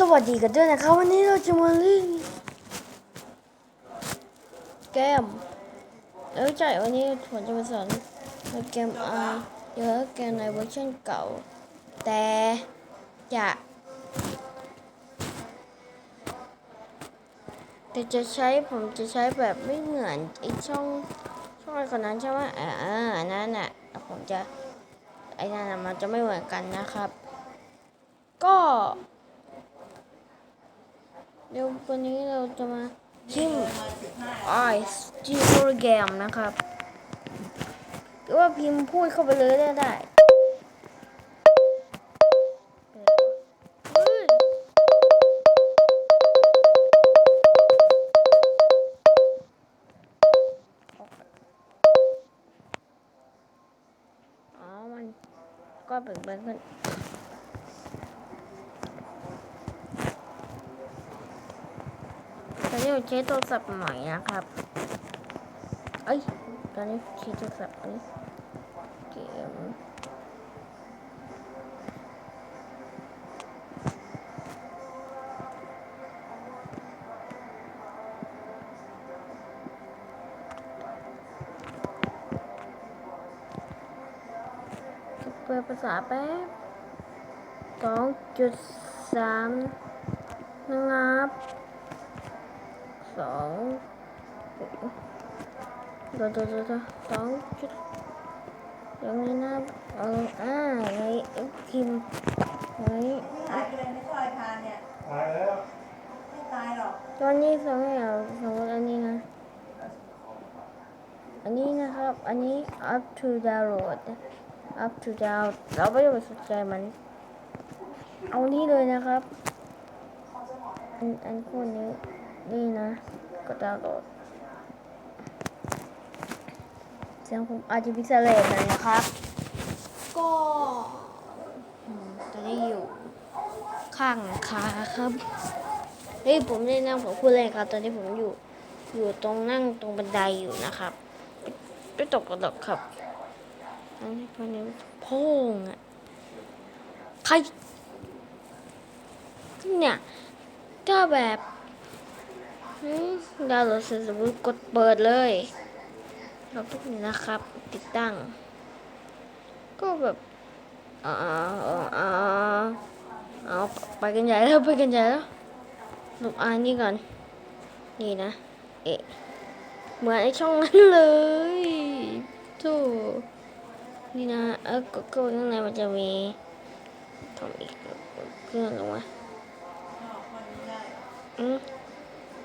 สวัสดีกันด้วยนะครับ วันนี้เราจะมาเล่นเกมเอ้ยใช่วันนี้ผมจะมาสอนเกมไอเยอะเกมในเวอร์ชันเก่า แต่จะแต่จะใช้ผมจะใช้แบบไม่เหมือนไอช่องช่องไอคนนั้นใช่ไหมอ่าอันนั้นน่ะผมจะไอ้นั่นน่ะมันจะไม่เหมือนกันนะครับ ก็ เดี๋ยววันนี้เราจะมาชิมไอซ์จีโปรแกรมนะครับหรือว่าพิมพ์พูดเข้าไปเลยได้ได้เฮ้ยอ๋อมันก็เปลี่ยนแปลงขึ้น ตอนนี้ผมใช้โทรศัพท์ใหม่นะครับ เอ้ย ตอนนี้ใช้โทรศัพท์นี้เกมเปิดภาษาแป๊บสองจุดสามนะครับ สองเดี๋ยวเดี๋ยวเดี๋ยวสองจุดอย่างนี้นะเอออ่าไงพิมไงตายเลยไม่ช่วยพานเนี่ยตายแล้วไม่ตายหรอกตอนนี้สองอย่างสมมติอันนี้นะ อันนี้นะครับ อันนี้ up to download up to down เราไม่ต้องไปสนใจมัน เอานี่เลยนะครับ อันอันพวกนี้ นี่นะ ก็ดาวน์โหลดเสียงผมอาจจะพิเศษหน่อยนะครับ ก็อืมตอนนี้อยู่ข้างคาครับเฮ้ยผมได้นั่งผมพูดเลยครับ ตอนนี้ผมอยู่ อยู่ตรงนั่งตรงบันไดอยู่นะครับไม่ตกกระดกครับอันนี้พอนี้โพ่งอะใครเนี่ยถ้าแบบ ดาวน์โหลดเสร็จสมมติกดเปิดเลยเราทุกนี้นะครับ ติดตั้ง ก็แบบอ่าอ่าอ่าเอาไปกันใหญ่แล้วไปกันใหญ่แล้วลบอันนี้ก่อน นี่นะ เอะเหมือนไอช่องนั้นเลยโธ่นี่นะเออก็ก็ข้างในมันจะมีทำอีกเครื่องลงมาอืม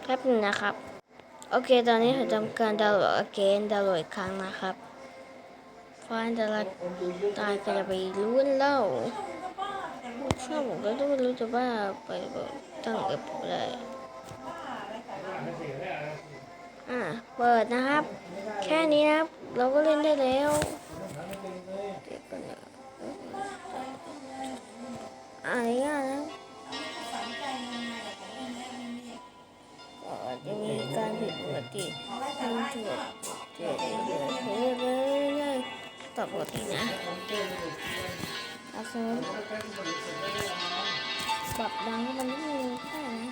แป๊บนึงนะครับ โอเค ตอนนี้ผมทำการดาวน์โหลดเกนดาวน์โหลดอีกครั้งนะครับฟล์แต่ละตายก็จะไปรู้เล่าถ้าผมก็ต้องรู้จะบ้าไปแบบตั้งเอฟอะไรอ่าเปิดนะครับ แค่นี้นะครับ เราก็เล่นได้แล้วอนนะอ่านง่ายนะ ผิดปกติทางตรวจเจอเรื่อยเรื่อยๆต่อปกตินะอาสมปรับดังมันนิดนึงแค่นะ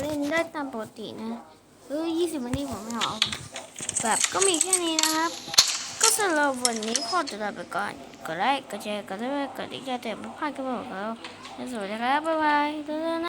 เล่นได้ตามปกตินะเออยี่สิบวันนี้ผมไม่เอาแบบก็มีแค่นี้นะครับ สำหรับวันนี้ขอตัวลาไปก่อนกดไลค์กดแชร์กดซับสไครต์กดติดตามแต่ไม่พลาดกันหมดแล้วสวัสดีครับบ๊ายบายเจอกันนะ